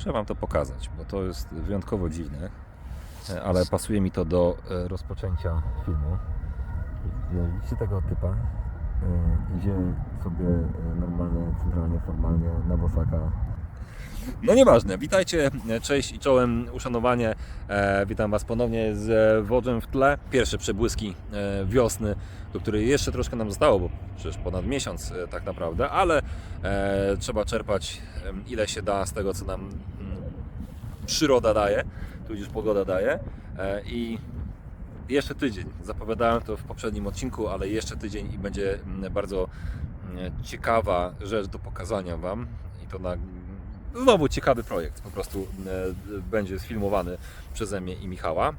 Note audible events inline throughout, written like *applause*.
Muszę Wam to pokazać, bo to jest wyjątkowo dziwne, e, ale pasuje mi to do e, rozpoczęcia filmu. Widzicie tego typa? E, Idzie sobie normalnie, centralnie, formalnie na bosaka. No nieważne, witajcie, e, cześć i czołem, uszanowanie. E, witam Was ponownie z e, wodzem w tle. Pierwsze przebłyski e, wiosny, do której jeszcze troszkę nam zostało, bo przecież ponad miesiąc e, tak naprawdę, ale e, trzeba czerpać em, ile się da z tego, co nam mm, przyroda daje, tudzież pogoda daje. E, I jeszcze tydzień. Zapowiadałem to w poprzednim odcinku, ale jeszcze tydzień i będzie mm, bardzo mm, ciekawa rzecz do pokazania Wam. I to na znowu ciekawy projekt. Po prostu e, będzie sfilmowany przeze mnie i Michała.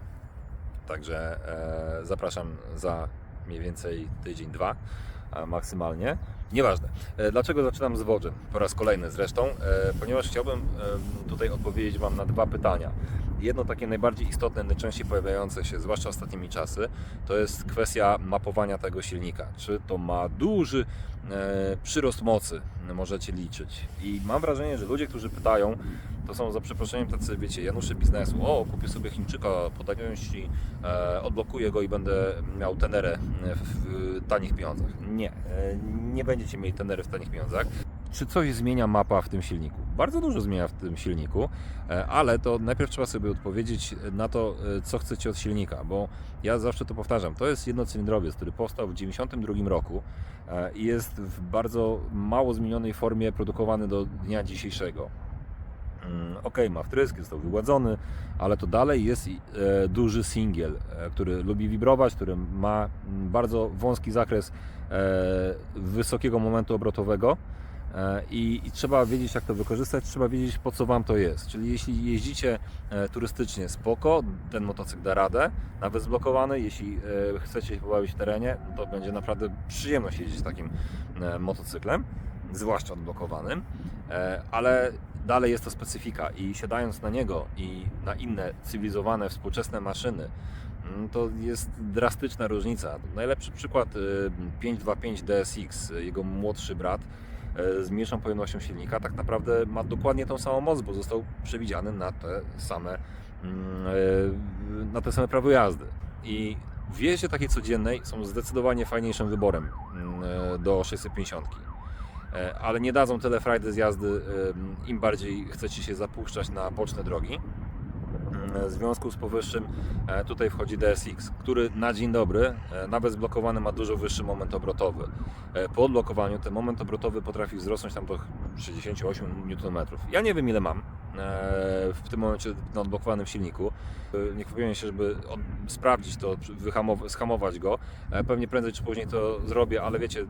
Także e, zapraszam za mniej więcej tydzień, dwa maksymalnie. Nieważne. E, Dlaczego zaczynam z wodzem? Po raz kolejny zresztą, ponieważ chciałbym tutaj odpowiedzieć Wam na dwa pytania. Jedno takie najbardziej istotne, najczęściej pojawiające się, zwłaszcza ostatnimi czasy, to jest kwestia mapowania tego silnika. Czy to ma duży przyrost mocy, możecie liczyć. I mam wrażenie, że ludzie, którzy pytają, to są za przeproszeniem tacy, wiecie, Janusze biznesu. O, kupię sobie Chińczyka po taniości, e, odblokuję go i będę miał tenerę w, w tanich pieniądzach. Nie, e, nie będziecie mieli tenery w tanich pieniądzach. Czy coś zmienia mapa w tym silniku? Bardzo dużo zmienia w tym silniku, e, ale to najpierw trzeba sobie odpowiedzieć na to, e, co chcecie od silnika, bo ja zawsze to powtarzam. To jest jednocylindrowiec, który powstał w 1992 roku e, i jest w bardzo mało zmienionej formie produkowany do dnia dzisiejszego. Mm, Ok, ma wtrysk, został wygładzony, ale to dalej jest duży singiel, który lubi wibrować, który ma bardzo wąski zakres wysokiego momentu obrotowego. E, I, I trzeba wiedzieć, jak to wykorzystać, trzeba wiedzieć, po co Wam to jest. Czyli jeśli jeździcie e, turystycznie, spoko, ten motocykl da radę, nawet zblokowany. Jeśli e, chcecie się pobawić w terenie, to będzie naprawdę przyjemność jeździć takim motocyklem, zwłaszcza odblokowanym. Ale dalej jest to specyfika i siadając na niego i na inne cywilizowane, współczesne maszyny, mm, to jest drastyczna różnica. Najlepszy przykład y, 525 DSX, y, jego młodszy brat, y, z mniejszą pojemnością silnika, tak naprawdę ma dokładnie tą samą moc, bo został przewidziany na te same, mm, y, na te same prawo jazdy. I w jeździe takiej codziennej są zdecydowanie fajniejszym wyborem mm, y, do 650. E, ale nie dadzą tyle frajdy z jazdy, im bardziej chcecie się zapuszczać na boczne drogi. W związku z powyższym e, tutaj wchodzi DSX, który na dzień dobry, e, nawet zblokowany, ma dużo wyższy moment obrotowy. E, Po odblokowaniu ten moment obrotowy potrafi wzrosnąć tam do 68 Nm. Ja nie wiem ile mam w tym momencie na odblokowanym silniku. Nie kupiłem się, żeby sprawdzić to, wyhamow- schamować go. Pewnie prędzej czy później to zrobię, ale wiecie,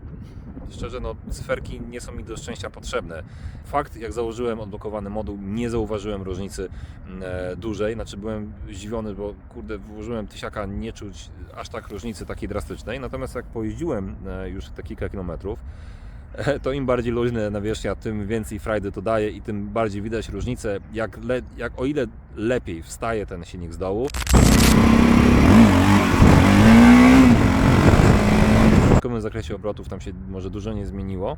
szczerze, no cyferki nie są mi do szczęścia potrzebne. Fakt, jak założyłem odblokowany moduł, nie zauważyłem różnicy mm, e, dużej, znaczy byłem zdziwiony, bo kurde, włożyłem tysiaka, nie czuć aż tak różnicy takiej drastycznej, natomiast jak pojeździłem e, już te kilka kilometrów, e, to im bardziej luźne nawierzchnia, tym więcej frajdy to daje i tym bardziej widać różnicę, jak, jak o ile lepiej wstaje ten silnik z dołu, środkowym zakresie obrotów tam się może dużo nie zmieniło.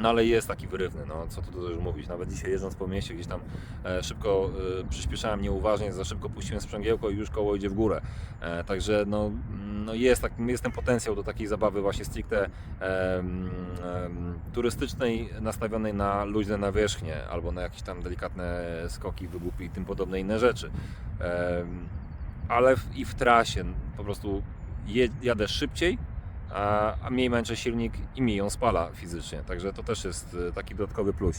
No ale jest taki wyrywny, no co tu dużo mówić. Nawet dzisiaj jeżdżąc po mieście gdzieś tam e, szybko e, przyspieszałem nieuważnie, za szybko puściłem sprzęgiełko i już koło idzie w górę. E, także no, no jest, tak, jest ten potencjał do takiej zabawy właśnie stricte em, em, turystycznej, nastawionej na luźne nawierzchnie albo na jakieś tam delikatne skoki, wygłupy i tym podobne inne rzeczy. Em, ale w, i w trasie po prostu jadę szybciej, a, mniej męczę silnik i mniej ją spala fizycznie. Także to też jest e, taki dodatkowy plus.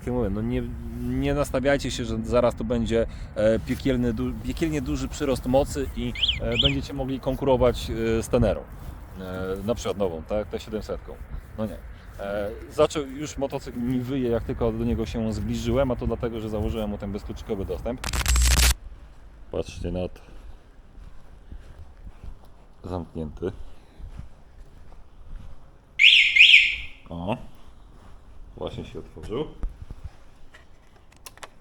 Tak jak mówię, no nie, nie nastawiajcie się, że zaraz to będzie e, piekielny, du, piekielnie duży przyrost mocy i e, będziecie mogli konkurować e, z Tenerą. Na przykład nową, tak? T700. No nie. Zaczął już motocykl mi wyje, jak tylko do niego się zbliżyłem, a to dlatego, że założyłem mu ten bezkluczykowy dostęp. Patrzcie na to. Zamknięty. O. Właśnie się otworzył.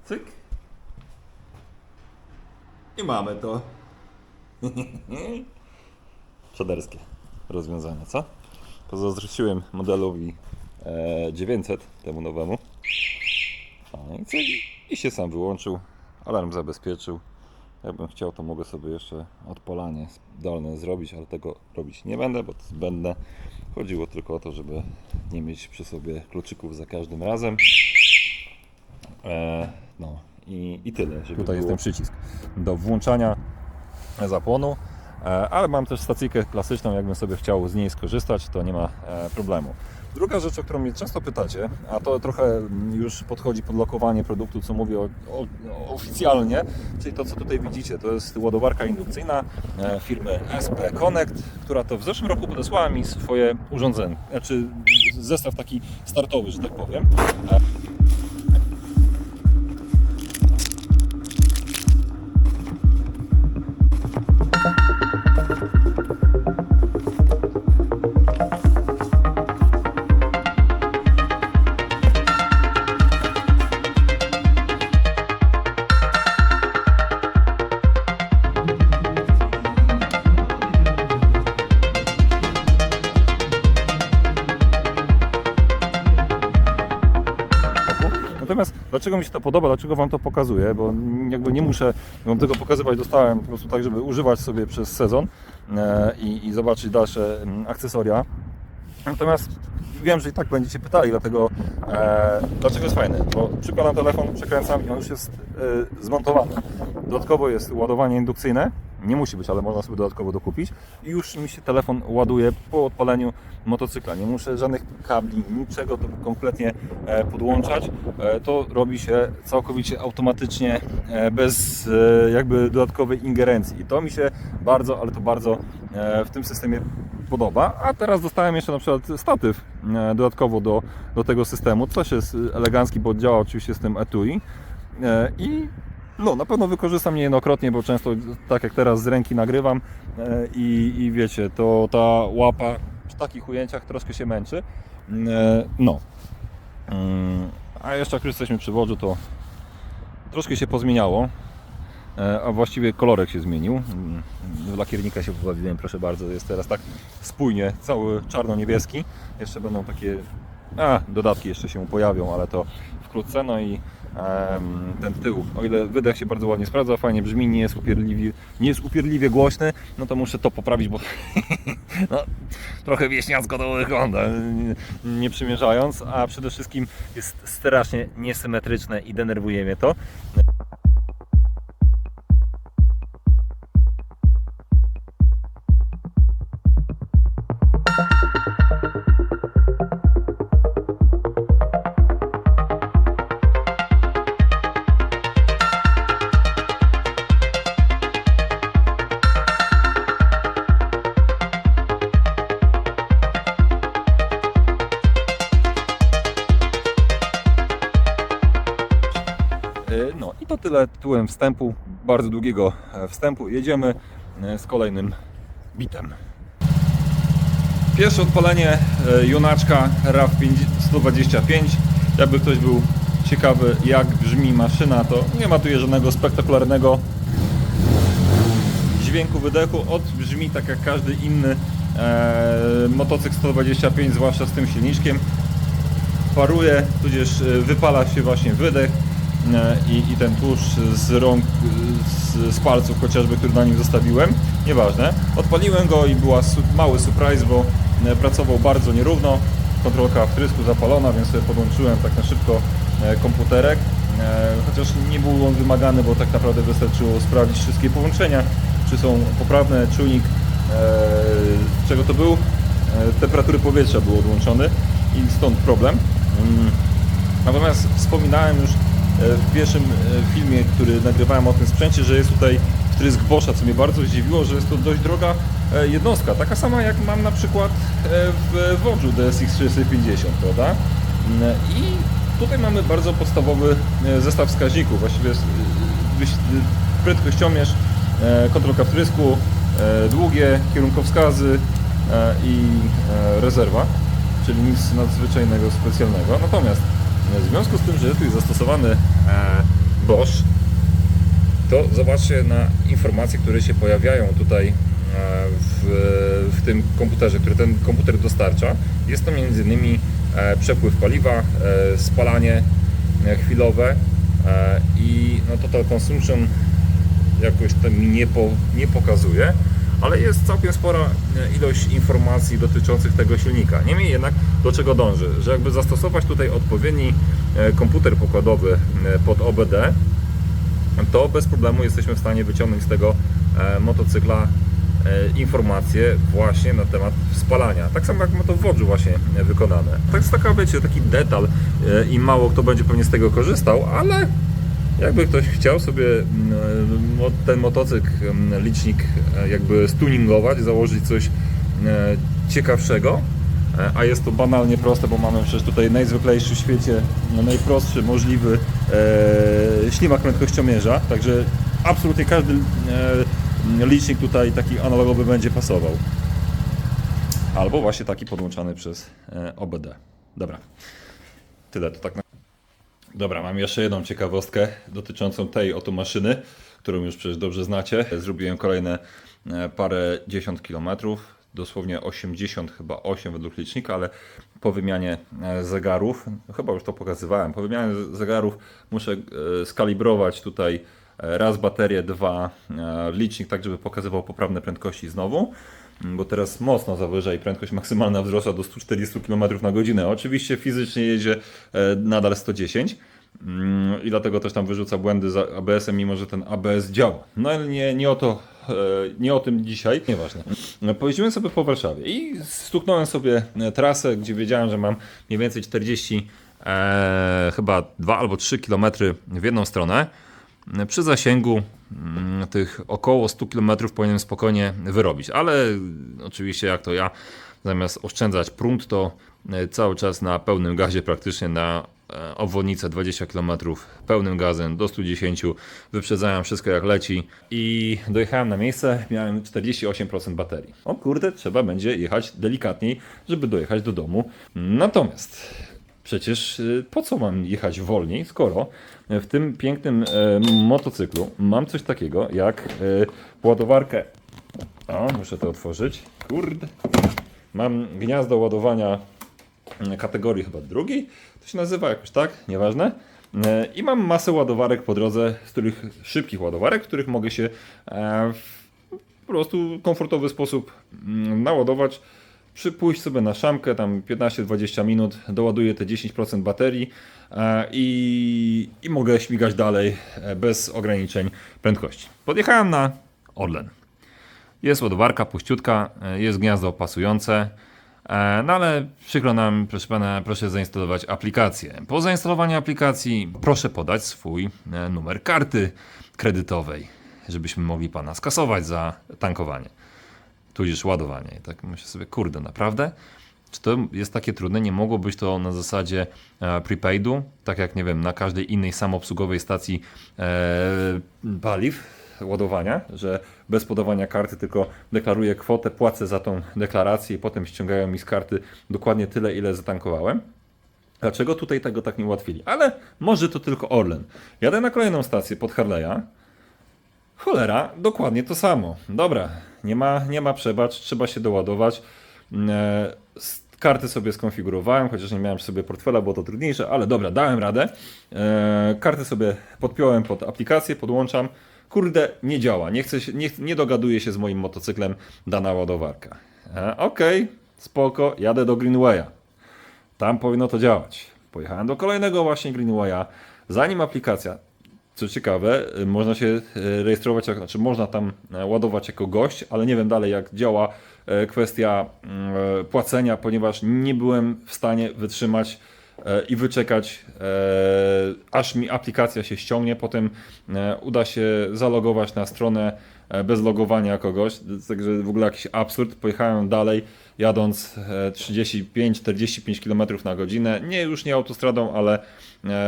Cyk. I mamy to. *laughs* Czaderskie rozwiązanie, co? Pozazdrościłem modelowi e, 900, temu nowemu. O, i, cyk, I się sam wyłączył. Alarm zabezpieczył. Jakbym chciał, to mogę sobie jeszcze odpalanie dolne zrobić, ale tego robić nie będę, bo to zbędne. Chodziło tylko o to, żeby nie mieć przy sobie kluczyków za każdym razem. E, no i, i tyle. Tutaj jest ten przycisk do włączania zapłonu, e, ale mam też stacyjkę klasyczną, jakbym sobie chciał z niej skorzystać, to nie ma e, problemu. Druga rzecz, o którą mnie często pytacie, a to trochę już podchodzi pod lokowanie produktu, co mówię o, o, oficjalnie, czyli to, co tutaj widzicie, to jest ładowarka indukcyjna firmy SP Connect, która to w zeszłym roku podesłała mi swoje urządzenie, znaczy zestaw taki startowy, że tak powiem. Dlaczego mi się to podoba, dlaczego Wam to pokazuję, bo jakby nie muszę Wam tego pokazywać, dostałem po prostu tak, żeby używać sobie przez sezon e, i, i zobaczyć dalsze akcesoria. Natomiast wiem, że i tak będziecie pytali, dlatego e, dlaczego jest fajny, bo przykładam telefon, przekręcam i on już jest e, zmontowany. Dodatkowo jest ładowanie indukcyjne, nie musi być, ale można sobie dodatkowo dokupić i już mi się telefon ładuje po odpaleniu motocykla. Nie muszę żadnych kabli, niczego to kompletnie e, podłączać. E, to robi się całkowicie automatycznie, e, bez jakby dodatkowej ingerencji. I to mi się bardzo, ale to bardzo w tym systemie podoba. A teraz dostałem jeszcze na przykład statyw dodatkowo do, do tego systemu. Coś jest elegancki, bo działa oczywiście z tym etui. I no, na pewno wykorzystam niejednokrotnie, bo często, tak jak teraz z ręki nagrywam e, i, i wiecie, to ta łapa przy takich ujęciach troszkę się męczy. E, No. Mm, A jeszcze jak już jesteśmy przy wodzu, to troszkę się pozmieniało. E, A właściwie kolorek się zmienił. Mm, W lakiernika się pobawiłem, proszę bardzo. Jest teraz tak spójnie, cały czarno-niebieski. Jeszcze będą takie a, dodatki jeszcze się pojawią, ale to wkrótce. No i ten tył, o ile wydech się bardzo ładnie sprawdza, fajnie brzmi, nie jest upierdliwie, nie jest upierdliwie głośny, no to muszę to poprawić, bo *laughs* no, trochę wieśniacko to wygląda, nie przymierzając, a przede wszystkim jest strasznie niesymetryczne i denerwuje mnie to. Tyle tytułem wstępu, bardzo długiego e, wstępu. Jedziemy e, z kolejnym bitem. Pierwsze odpalenie e, Junaczka RAV 125. Jakby ktoś był ciekawy jak brzmi maszyna, to nie ma tu żadnego spektakularnego dźwięku wydechu. Od brzmi tak jak każdy inny e, motocykl 125, zwłaszcza z tym silniczkiem paruje, tudzież wypala się właśnie wydech i, i ten tłuszcz z rąk, z, z palców chociażby, który na nim zostawiłem, nieważne. Odpaliłem go i była su mały surprise, bo e, pracował bardzo nierówno, kontrolka wtrysku zapalona, więc sobie podłączyłem tak na szybko e, komputerek, e, chociaż nie był on wymagany, bo tak naprawdę wystarczyło sprawdzić wszystkie połączenia, czy są poprawne, czujnik, e, czego to był? E, temperatury powietrza był odłączony i stąd problem. Mm. Natomiast wspominałem już e, w pierwszym e, filmie, który nagrywałem o tym sprzęcie, że jest tutaj wtrysk Boscha, co mnie bardzo zdziwiło, że jest to dość droga e, jednostka, taka sama jak mam na przykład e, w Wodżu DSX 350, prawda? Mm, I tutaj mamy bardzo podstawowy e, zestaw wskaźników, właściwie e, e, prędkościomierz, e, kontrolka wtrysku, e, długie kierunkowskazy e, i e, rezerwa, czyli nic nadzwyczajnego, specjalnego. Natomiast e, w związku z tym, że jest tutaj zastosowany e, Bosch, to zobaczcie na informacje, które się pojawiają tutaj e, w, w tym komputerze, który ten komputer dostarcza. Jest to m.in. e, przepływ paliwa, spalanie chwilowe i no total consumption jakoś to mi nie, po, nie pokazuje, ale jest całkiem spora e, ilość informacji dotyczących tego silnika. Niemniej jednak do czego dąży? Że jakby zastosować tutaj odpowiedni e, komputer pokładowy e, pod OBD, to bez problemu jesteśmy w stanie wyciągnąć z tego motocykla informacje właśnie na temat spalania. Tak samo jak ma to w Wodżu właśnie wykonane. To jest taka, wiecie, taki detal i mało kto będzie pewnie z tego korzystał, ale jakby ktoś chciał sobie mm, ten motocykl, mm, licznik e, jakby stuningować, założyć coś e, ciekawszego, e, a jest to banalnie proste, bo mamy przecież tutaj najzwyklejszy w świecie, no, najprostszy możliwy ślimak prędkościomierza, także absolutnie każdy licznik tutaj taki analogowy będzie pasował. Albo właśnie taki podłączany przez OBD. Dobra, tyle to tak na... Dobra, mam jeszcze jedną ciekawostkę dotyczącą tej oto maszyny, którą już przecież dobrze znacie. Zrobiłem kolejne e, parę dziesiąt kilometrów, dosłownie 80 chyba 8 według licznika, ale po wymianie e, zegarów, no chyba już to pokazywałem, po wymianie zegarów muszę e, skalibrować tutaj raz baterię, dwa e, licznik, tak żeby pokazywał poprawne prędkości znowu Mm, bo teraz mocno zawyża i prędkość maksymalna wzrosła do 140 km na godzinę. Oczywiście fizycznie jedzie e, nadal 110 mm, i dlatego też tam wyrzuca błędy za ABS-em, mimo że ten ABS działa. No ale nie, nie o to, e, nie o tym dzisiaj, nieważne. Pojeździłem sobie po Warszawie i stuknąłem sobie trasę, gdzie wiedziałem, że mam mniej więcej 40 e, chyba 2 albo 3 km w jedną stronę. Przy zasięgu mm, tych około 100 km powinienem spokojnie wyrobić, ale oczywiście jak to ja, zamiast oszczędzać prąd, to e, cały czas na pełnym gazie praktycznie na e, obwodnicę 20 km pełnym gazem do 110, wyprzedzałem wszystko jak leci i dojechałem na miejsce, miałem 48% baterii. O kurde, trzeba będzie jechać delikatniej, żeby dojechać do domu. Natomiast Przecież y, po co mam jechać wolniej, skoro w tym pięknym e, motocyklu mam coś takiego jak e, ładowarkę. O, muszę to otworzyć. Kurde. Mam gniazdo ładowania mm, kategorii chyba drugiej. To się nazywa jakoś tak, nieważne. E, I mam masę ładowarek po drodze, z których szybkich ładowarek, których mogę się w po prostu komfortowy sposób mm, Przypuść sobie na szamkę, tam 15-20 minut, doładuję te 10% baterii e, i, i mogę śmigać dalej e, bez ograniczeń prędkości. Podjechałem na Orlen. Jest ładowarka puściutka, e, jest gniazdo pasujące, no ale przykro nam, proszę pana, proszę zainstalować aplikację. Po zainstalowaniu aplikacji proszę podać swój numer karty kredytowej, żebyśmy mogli pana skasować za tankowanie tudzież ładowanie. I tak myślę sobie, kurde, naprawdę? Czy to jest takie trudne? Nie mogło być to na zasadzie e, prepaidu, tak jak, nie wiem, na każdej innej samoobsługowej stacji e, paliw, ładowania, że bez podawania karty tylko deklaruję kwotę, płacę za tą deklarację i potem ściągają mi z karty dokładnie tyle, ile zatankowałem. Dlaczego tutaj tego tak nie ułatwili? Ale może to tylko Orlen. Jadę na kolejną stację pod Harley'a, Cholera, dokładnie to samo. Dobra, nie ma, nie ma przebacz, trzeba się doładować. E, s- Karty sobie skonfigurowałem, chociaż nie miałem sobie portfela, było to trudniejsze, ale dobra, dałem radę. E, Karty sobie podpiąłem pod aplikację, podłączam. Kurde, nie działa, nie, chce się, nie, nie dogaduje się z moim motocyklem dana ładowarka. E, Okej, spoko, jadę do Greenwaya. Tam powinno to działać. Pojechałem do kolejnego właśnie Greenwaya. Zanim aplikacja, co ciekawe, y, można się y, rejestrować, znaczy można tam e, ładować jako gość, ale nie wiem dalej jak działa e, kwestia mm, e, płacenia, ponieważ nie byłem w stanie wytrzymać i wyczekać, aż mi aplikacja się ściągnie. Potem uda się zalogować na stronę bez logowania kogoś. Także w ogóle jakiś absurd. Pojechałem dalej, jadąc e, 35-45 km na godzinę. Nie już nie autostradą, ale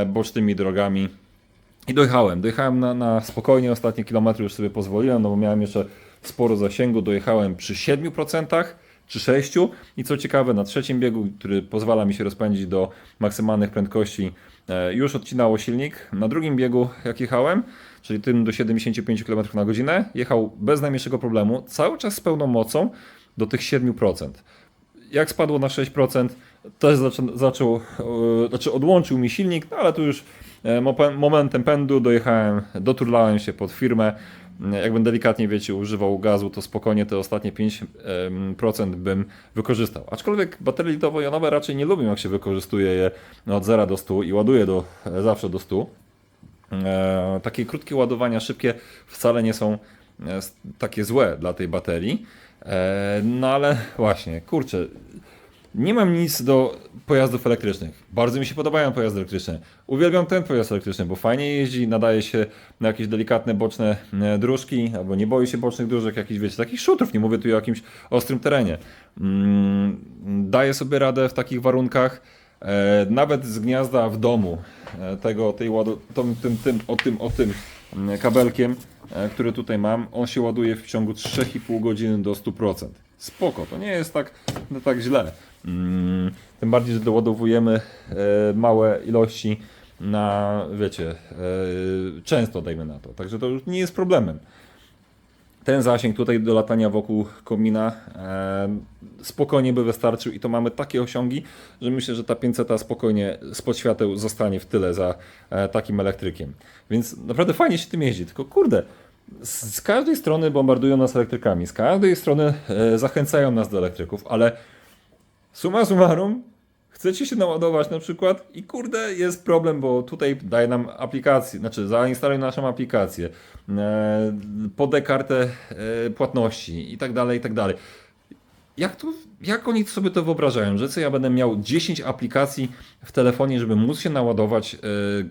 bocznymi drogami. I dojechałem. Dojechałem na, na spokojnie. Ostatnie kilometry już sobie pozwoliłem, no bo miałem jeszcze sporo zasięgu. Dojechałem przy 7% czy 6%. I co ciekawe, na trzecim biegu, który pozwala mi się rozpędzić do maksymalnych prędkości, e, już odcinało silnik. Na drugim biegu, jak jechałem, czyli tym do 75 km na godzinę, jechał bez najmniejszego problemu, cały czas z pełną mocą do tych 7% jak spadło na 6%, też zaczą, zaczął, e, znaczy odłączył mi silnik, no ale tu już momentem pędu dojechałem, doturlałem się pod firmę. E, Jakbym delikatnie, wiecie, używał gazu, to spokojnie te ostatnie 5% bym wykorzystał. Aczkolwiek baterie litowo-jonowe raczej nie lubią, jak się wykorzystuje je od 0 do 100 i ładuje do, e, zawsze do 100. E, takie krótkie ładowania, szybkie wcale nie są e, takie złe dla tej baterii. E, no ale właśnie, kurczę, nie mam nic do pojazdów elektrycznych. Bardzo mi się podobają pojazdy elektryczne. Uwielbiam ten pojazd elektryczny, bo fajnie jeździ, nadaje się na jakieś delikatne boczne e, dróżki, albo nie boi się bocznych dróżek, jakichś, wiecie, takich szutrów, nie mówię tu o jakimś ostrym terenie. Mm, daje sobie radę w takich warunkach. E, nawet z gniazda w domu e, tego, tej ładu, tym, tym, tym, o tym, o tym mm, kabelkiem, który tutaj mam, on się ładuje w ciągu 3,5 godziny do 100%. Spoko, to nie jest tak, no, tak źle. Mm, tym bardziej, że doładowujemy e, małe ilości na, wiecie, e, często dajmy na to. Także to już nie jest problemem ten zasięg tutaj do latania wokół komina e, spokojnie by wystarczył i to mamy takie osiągi, że myślę, że ta 500 spokojnie spod świateł zostanie w tyle za takim elektrykiem. Więc naprawdę fajnie się tym jeździ, tylko kurde, z, z każdej strony bombardują nas elektrykami, z każdej strony zachęcają nas do elektryków, ale summa summarum chcecie się naładować na przykład i kurde jest problem, bo tutaj daje nam aplikację, znaczy zainstaluj naszą aplikację, e, podaj kartę e, płatności i tak dalej, i tak dalej. Jak, to, jak oni sobie to wyobrażają, że co ja będę miał 10 aplikacji w telefonie, żeby móc się naładować e,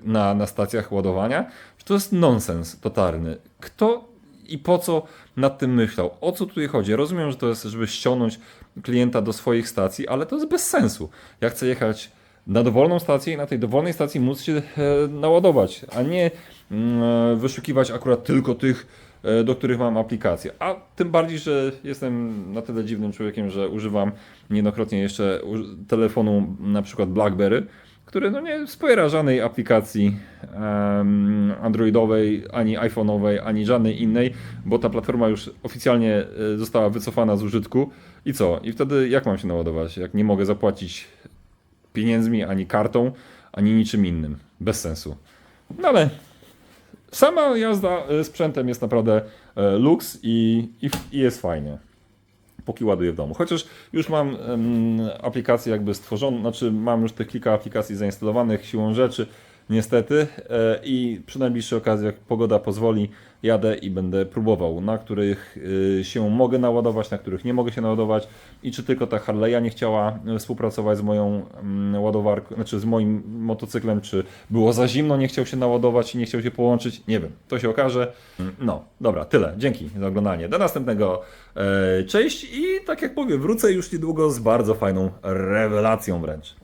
na, na stacjach ładowania? To jest nonsens totalny. Kto i po co nad tym myślał? O co tutaj chodzi? Rozumiem, że to jest, żeby ściągnąć klienta do swoich stacji, ale to jest bez sensu. Ja chcę jechać na dowolną stację i na tej dowolnej stacji móc się e, naładować, a nie mm, e, wyszukiwać akurat tylko tych, e, do których mam aplikację. A tym bardziej, że jestem na tyle dziwnym człowiekiem, że używam niejednokrotnie jeszcze telefonu na przykład BlackBerry, który no nie wspiera żadnej aplikacji em, androidowej, ani iPhone'owej, ani żadnej innej, bo ta platforma już oficjalnie e, została wycofana z użytku. I co? I wtedy jak mam się naładować, jak nie mogę zapłacić pieniędzmi, ani kartą, ani niczym innym? Bez sensu. No ale sama jazda e, sprzętem jest naprawdę e, luks i, i, i jest fajnie póki ładuję w domu. Chociaż już mam aplikację jakby stworzoną, znaczy mam już te kilka aplikacji zainstalowanych siłą rzeczy, niestety e, i przy najbliższej okazji, jak pogoda pozwoli, jadę i będę próbował, na których y, się mogę naładować, na których nie mogę się naładować i czy tylko ta Harley'a nie chciała e, współpracować z moją mm, ładowarką, znaczy z moim motocyklem, czy było za zimno, nie chciał się naładować i nie chciał się połączyć, nie wiem, to się okaże. No, dobra, tyle, dzięki za oglądanie, do następnego, e, cześć i tak jak powiem, wrócę już niedługo z bardzo fajną rewelacją wręcz.